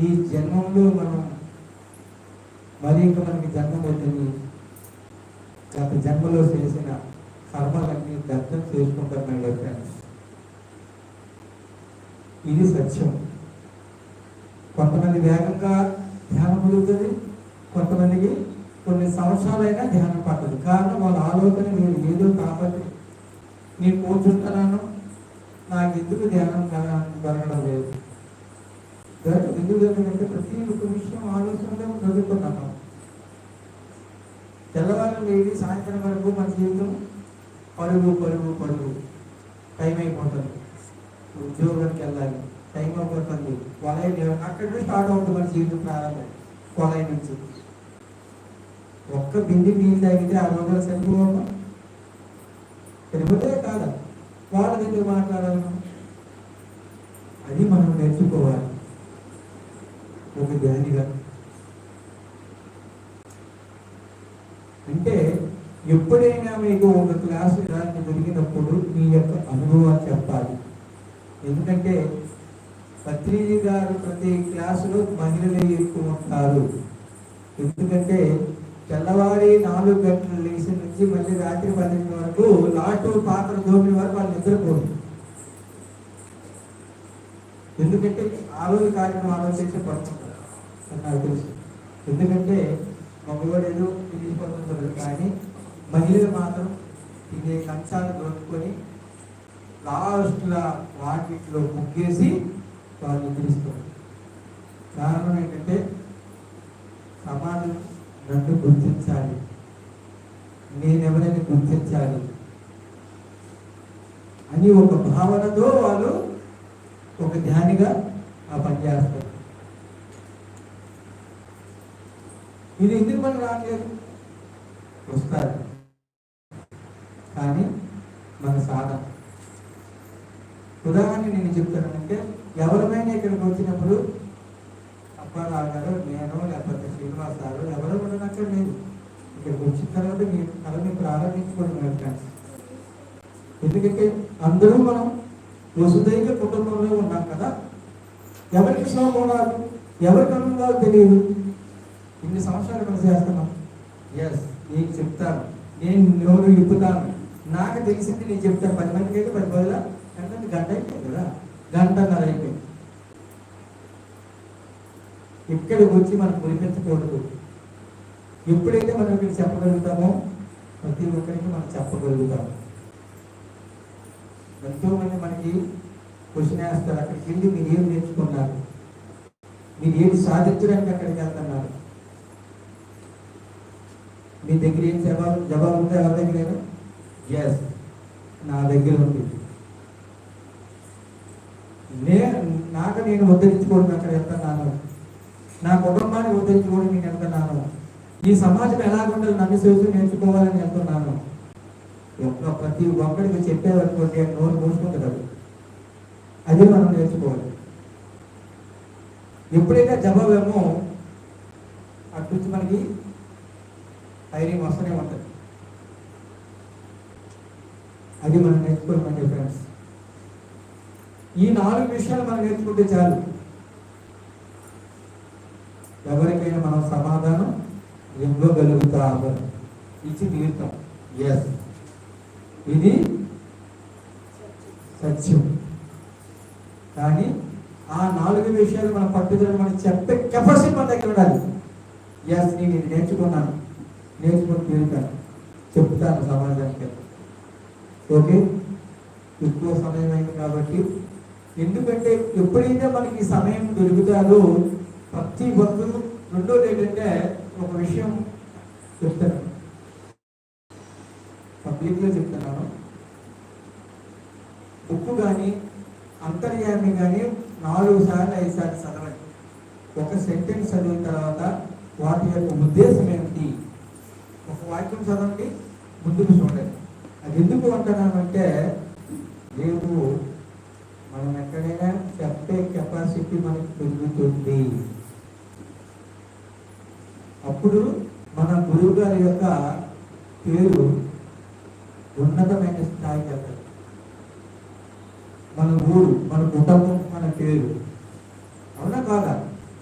ఈ జన్మంలో మనం మరి ఇంకా మనకి జన్మం వచ్చింది గత జన్మలో చేసిన కర్మలన్నీ దగ్ధం చేసుకుంటారు మై ఫ్రెండ్స్ ఇది సత్యం. కొంతమంది వేగంగా ధ్యానం కుదురుతుంది కొంతమందికి కొన్ని సంవత్సరాలైనా ధ్యానం పడుతుంది కారణం వాళ్ళ ఆలోచన నేను ఏదో కాబట్టి. నేను కూర్చుంటున్నాను నాకు ఎందుకు ధ్యానం కల- కలగడం లేదు? ఎందుకు జరిగిందంటే ప్రతి ఒక్క విషయం ఆలోచనలో చదువుతున్నాను తెల్లవారు లేడి సాయంత్రం వరకు మన జీవితం పరుగు పరుగు పరుగు. టైం అయిపోతుంది. ఉద్యోగానికి వెళ్ళాలి. టైం అయిపోతుంది. కొలై అక్కడ నుంచి స్టార్ట్ అవుతుంది మన జీవితం ప్రారంభం. కొలై నుంచి. ఒక్క బింది నీళ్ళు తాగితే ఆ రోజులు సరిపోవమ్మా సరిపోతే కాదా? వాళ్ళ దగ్గర మాట్లాడాలి మనం. అది మనం నేర్చుకోవాలి ఒక ధ్యానిగా అంటే ఎప్పుడైనా మీకు ఒక క్లాసు ఇలాంటి దొరికినప్పుడు మీ యొక్క అనుభవాలు చెప్పాలి. ఎందుకంటే పత్రిజీ గారు ప్రతి క్లాసులో మహిళలే ఎక్కువ ఉంటారు. ఎందుకంటే తెల్లవారి నాలుగు గంటల లేచి నుంచి మళ్ళీ రాత్రి పన్నెండు వరకు లాటు పాత్ర దోమిన వరకు వాళ్ళు నిద్రపోరు. ఎందుకంటే ఆ రోజు కార్యక్రమం ఆలోచించే పడుతుంటారు నాకు తెలుసు. ఎందుకంటే మగవాడు ఏదో తిరిగిపోతుంటారు కానీ మహిళలు మాత్రం తినే కంచాలు దొరుకుని లాస్ట్లో వాటిలో ముగ్గేసి వాళ్ళు నిద్రిస్తారు కారణం ఏంటంటే సమాజం నన్ను గుర్తించాలి. నేనెవరైనా గుర్తించాలి? అని ఒక భావనతో వాళ్ళు ఒక ధ్యానిగా ఆ పని చేస్తారు. ఇది ఎందుకు మనం రావట్లేదు? వస్తారు కానీ మన సాధన నిజానికి నేను చెప్తానంటే ఎవరిమైనా ఇక్కడికి వచ్చినప్పుడు అప్పారావు గారు నేను లేకపోతే శ్రీనివాస్ గారు ఎవరో ఉండనక్కడ లేదు. ఇక్కడికి వచ్చిన తర్వాత మీ కళని ప్రారంభించుకోవడం ఫ్రెండ్స్ ఎందుకంటే అందరూ మనం వసుదైక కుటుంబంలో ఉన్నాం కదా. ఎవరికి శ్లోకం రాదు ఎవరికి అనుభవాలు తెలియదు. ఇన్ని సంవత్సరాలు కలిసి చేస్తున్నాం. ఎస్ నీకు చెప్తాను. నేను నోరు ఇప్పుతాను. నాకు తెలిసింది నేను చెప్తాను. పది మందికి అయితే గంట అయిపోయింది కదా? గంటన్నర అయిపోయింది. ఇక్కడికి వచ్చి మనం గురిపెట్టకూడదు ఎప్పుడైతే మనం ఇక్కడ చెప్పగలుగుతామో ప్రతి ఒక్కరికి మనం చెప్పగలుగుతాం. ఎంతోమంది మనకి క్వశ్చన్ వేస్తారు అక్కడికి వెళ్ళి మీరు ఏం నేర్చుకున్నారు? మీరు ఏది సాధించడానికి అక్కడికి వెళ్తున్నారు? మీ దగ్గర ఏం జవాబు జవాబు ఉందా ఎవరి దగ్గర? ఎస్ నా దగ్గర ఉంది. నే నాకు నేను ఉద్ధరించుకోవడం అక్కడ వెళ్తున్నాను నా కుటుంబాన్ని ఉద్ధరించుకోవడం నేను వెళ్తున్నాను ఈ సమాజం ఎలాగుండాలి నన్ను చూసి నేర్చుకోవాలని వెళ్తున్నాను. ఒక్క ప్రతి ఒక్కడికి చెప్పేవనుకోండి నోరు మూసుకుంటుంది అది. మనం నేర్చుకోవాలి. ఎప్పుడైతే జవాబేమో అటు నుంచి మనకి ధైర్యం వస్తూనే ఉంటుంది. అది మనం నేర్చుకోవాలి ఫ్రెండ్స్ ఈ నాలుగు విషయాలు మనం నేర్చుకుంటే చాలు. ఎవరికైనా మనం సమాధానం ఇవ్వగలుగుతాము. ఇచ్చి తీర్థం ఎస్ ఇది సత్యం. కానీ ఆ నాలుగు విషయాలు మన పట్టుదల మనం చెప్పే కెపాసిటీ మన దగ్గర ఉండాలి. ఎస్ నేను ఇది నేర్చుకున్నాను. నేర్చుకుని తీరుతాను. చెప్తాను సమాజానికి. ఓకే ఎక్కువ సమయం అయింది కాబట్టి ఎందుకంటే ఎప్పుడైతే మనకి సమయం దొరుకుతారో ప్రతి బంధువు రెండోది ఏంటంటే ఒక విషయం చెప్తాను. పబ్లిక్లో చెప్తున్నాను. బుక్ కానీ అంతర్యామి కానీ నాలుగు సార్లు ఐదు సార్లు చదవండి. ఒక సెంటెన్స్ చదివిన తర్వాత వాటి యొక్క ఉద్దేశం ఏమిటి? ఒక వాక్యం చదవండి ముందుకు చూడండి. అది ఎందుకు అంటున్నామంటే దేవుడు మనం ఎక్కడైనా చెప్పే శక్తి మనకు పెరుగుతుంది అప్పుడు మన గురువు గారి యొక్క పేరు ఉన్నతమైన స్థాయికి వెళ్తారు మన ఊరు మన కుటుంబం మన పేరు. అవునా కాదా?